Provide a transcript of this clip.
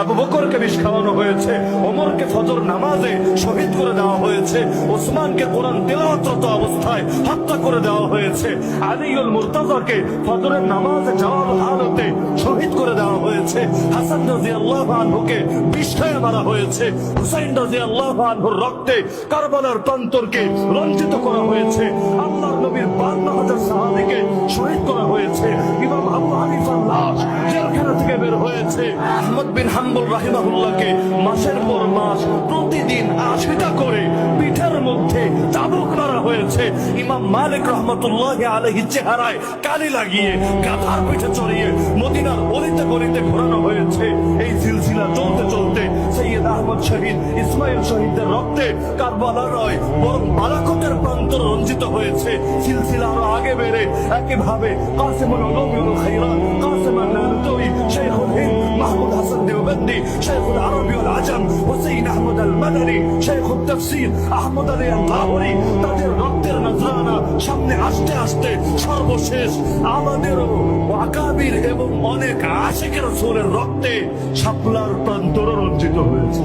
আবু বকরকে বিষ খাওয়ানো হয়েছে, ওমরকে ফজর নামাজে শহীদ করে দেওয়া হয়েছে, ওসমানকে কোরআন তেলাওয়াতরত অবস্থায় হত্যা করে দেওয়া হয়েছে, আলিউল মুর্তাজাকে ফজরের নামাজে যাওয়ার হালতে শহীদ করে দেওয়া হয়েছে, হাসান রাজি আল্লাহ বিষ খাইয়ে মারা হয়েছে, হুসাইন রাজি আল্লাহ আনহুর রক্তে কারবালার প্রান্তরকে রঞ্জিত করা হয়েছে আহমদ বিন হাম্বল রাহিমাহুল্লাহকে মাসের পর মাস প্রতিদিন আশিটা করে পিঠের মধ্যে চাবুক মারা হয়েছে। ইমাম মালিক রহমতুল্লাহ আলহি চেহারায় কালি লাগিয়ে, গাধার পিঠে চড়িয়ে মদিনার অলিতে গলিতে ঘোরানো হয়েছে। এই সিলসিলা চলতে চলতে সৈয়দ আহমদ শহীদ ইসমাইল শহীদদের রক্তে কারবালা নয় বরং বালাকতের প্রান্ত রঞ্জিত হয়েছে। সিলসিলা আরও আগে বেড়ে একইভাবে কাসেমুল উলুমিউল হাসান দেওবন্দি শেখুল আরবি ওয়াল আহমদ আল মাদানী শেখুল তাফসীর আহমদ আলী আল লাহোরী তাদের রক্তের নজরানা সামনে আসতে আসতে সর্বশেষ আমাদেরও আকাবির এবং অনেক আশেকের সোরের রক্তে শাপলার প্রান্তর রঞ্জিত হয়েছে।